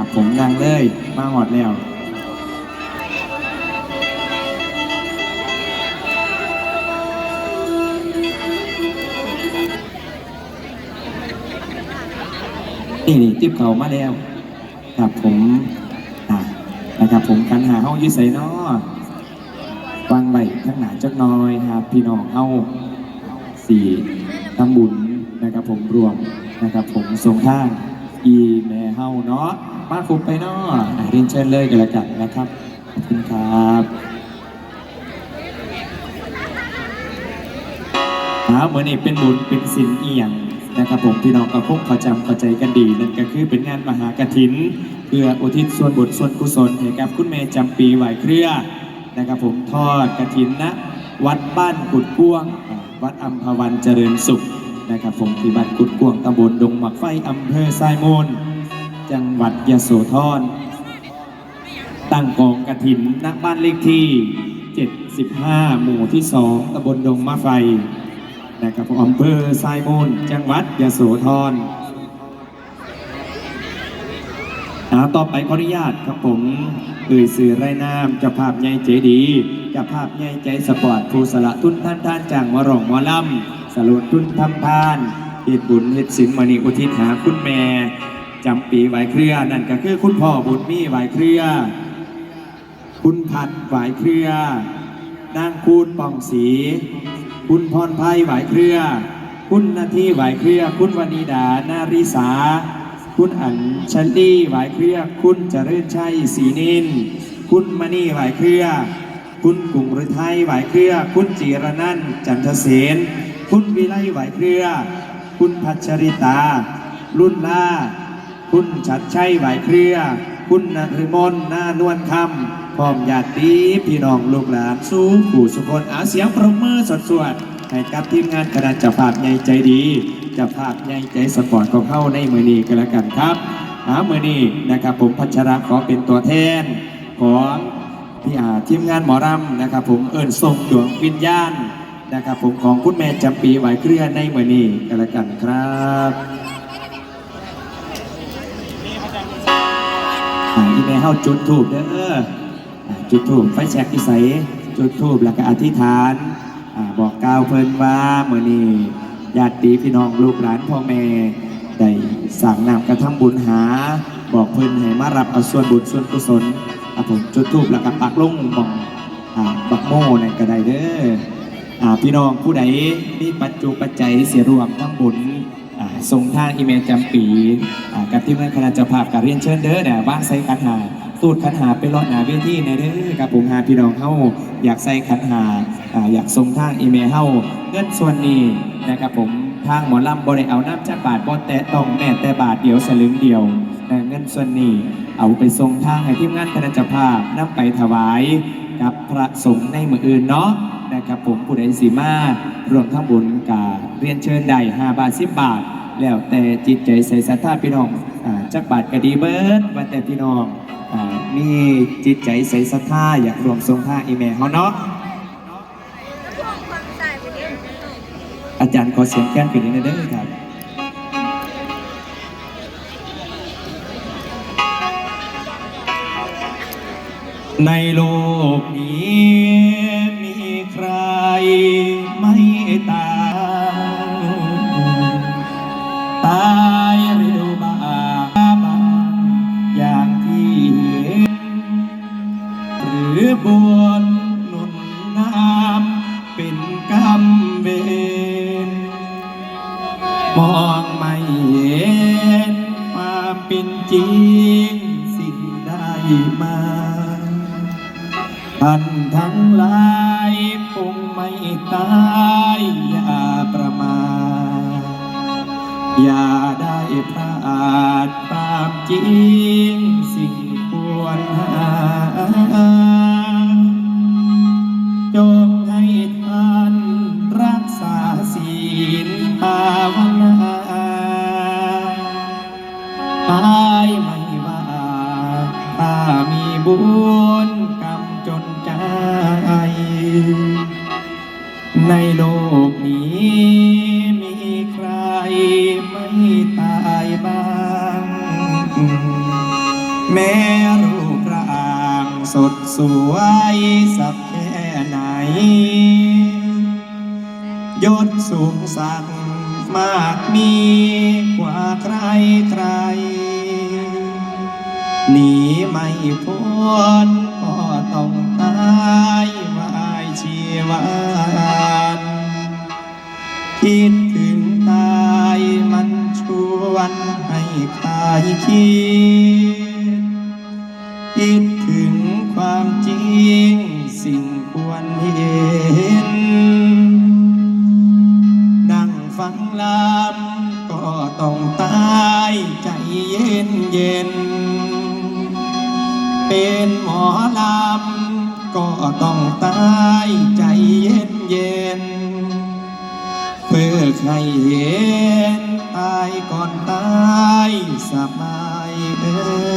ครับผมดังเลยมาหอดแล้วนี่นี่ติ๊บเขามาแล้วครับผมนะครับผมกันหาห้องยืดใส่นอวางใบข้างหน้าจักหน้อยครับ พี่น้องเอาสี่ทำบุญนะครับผมรวมนะครับผมส่งทาง อีแม่เฮาเนาะมาคุบไปเนาะเรียนเชิญเลยกันละกันนะครับขอบคุณครับหาเหมือนนี่เป็นบุญเป็นสินเอียงนะครับผมพี่น้องก็คงเข้าจำเข้าใจกันดีนั่นก็คือเป็นงานมหากฐิน เพื่ออุทิศส่วนบุญส่วนกุศลให้กับคุณแม่จำปีไหวเครือนะครับผมทอดกระถินนะ วัดบ้านกุดกวง วัดอัมพวันเจริญสุข นะครับผมที่บ้านกุดกวงตำบลดงหมักไฟอำเภอไซโมนจังหวัดยโสธรตั้งกองกระถินนักบ้านเลขที่ 75 หมู่ที่ 2ตำบลดงมะไฟนะครับผมอำเภอไซโมนจังหวัดยโสธรอาต่อไปขออนุญาตครับผมเอ่ยสื่อไรน้ำจะภาพใหญ่ใจดีจะภาพใหญ่ใจสปอร์ตผู้สละทุนท่านท่านจากมารองหมอลำ สลุดทุนทำทานเหตุบุญเหตุสินมณีอุทิศหาคุณแม่จำปีไหวเครือนั่นก็คือคุณพ่อบุญมีไหวเครือ คุณพัดไหวเครือนางคูณป่องศรีคุณพรภัยไหวเครือ คุณนาทีไหวเครือ คุณวนิดานาริสา คุณอัญชันลี่ไหวเครือ คุณเจริญชัยศรีนิน คุณมณีไหวเครือ คุณกรุงฤทัยไหวเครือ คุณจีรนันจันทเสนคุณวิไลไหวเครือ คุณพัชริตา รุ่นล่า คุณชัดชัยไหวเครือ คุณนฤมลหน้านวลคำพร้อมญาติพี่น้องลูกหลานสู้ผู้สุคนอาเสียงประมือสดสวดๆให้กับทีมงานคณะเจับภาพใหญ่ใจดีจับภาพใหญ่ใจสปอร์ตของเข้าในมือนี้กันแล้วกันครับหามือนี้นะครับผมพัชระขอเป็นตัวแทนของ พี่อาทีมงานหมอรำนะครับ ผมเอิญส่งดวงวิญญาณนะครับ ผมของคุณแม่จำปีไหวเครือในมือนี้กันล้วกันครับอ่าอีเมลเฮาจุดทูบเด้อจุดทูบไฟแช็กที่ใสจุดทูบแล้วก็อธิษฐานอบอกกล่าวเพิ่นว่าเมื่อนี้ญาติพี่น้องลูกหลานพ่อแม่ได้สั่งนำกระทำบุญหา บอกเพิ่นให้มารับเอาส่วนบุญส่วนกุศล อะผมจุดทูบแล้วก็ปักลงหมองอ่าบักโม่นั่นก็ไดเด้ออ่าพี่น้องผู้ใดมีปัจจุปัจจัยเสียรวมทั้งบุญอ่าส่งทางอีเมลจำปีอ่ากับที่เมื่อคณะเจ้าภาพกับเรียนเชิญเด้อเนี่ยบ้าใส่ขันหาตูดขันหาไปรอดหนาเวทีในเด้อกับผมหาพี่น้องเฮาอยากใส่ขันหาอ่าอยากส่งทางอีเมลเฮาเงินส่วนนี้นะครับผม ทางหมอลำบริเอาน้ำจากบาทบ่แต่ต้องแม่แต่บาทเดียวสลึงเดียวนะเงินส่วนนี้เอาไปส่งทางให้ทีมงานคณะจภาพนำไปถวายกับพระสงฆ์ในมืออื่นเนาะนะครับผมผู้ใดสีมารวมทั้งบุญกาเรียนเชิญได้5บาท10บาท แล้วแต่จิตใจใส่ศรัทธาพี่น้องจักบาทก็ดีเบิร์ดว่าแต่พี่น้องอมีจิตใจใส่ศรัทธาอยากรวมทรงผ้าอีเมลเขาเนาะ อาจารย์ขอเสียงแก้นกันนิดนึงเด้อครับในโลกนี้มีใครไม่ตายตายเร็วบางบาอย่างที่เห็นหรือบนหนุนน้ำเป็นกรรมเวร มองไม่เห็นความเป็นจริงสิ่งใดมาท่านทั้งหลายคงไม่ตายอย่าประมาทอย่าได้พลาดความจริง ตายไม่ว่าถ้ามีบุญกรรมจนใจ ในโลกนี้มีใครไม่ตายบ้าง แม้รูปร่างสดสวยสักแค่ไหน ยศสูงสักมากมีกว่าใครใคร นีไม่พ้นก็ต้องตายวายชีวันคิดถึงตายมันชวนให้คลายคิดคิดถึงความจริงสิ่งควรเห็น นั่งฟังลำก็ต้องตายใจเย็นเย็น เป็นหมอลำก็ต้องตายใจเย็นเย็นเพื่อใครเห็นตายก่อนตายสบายเออ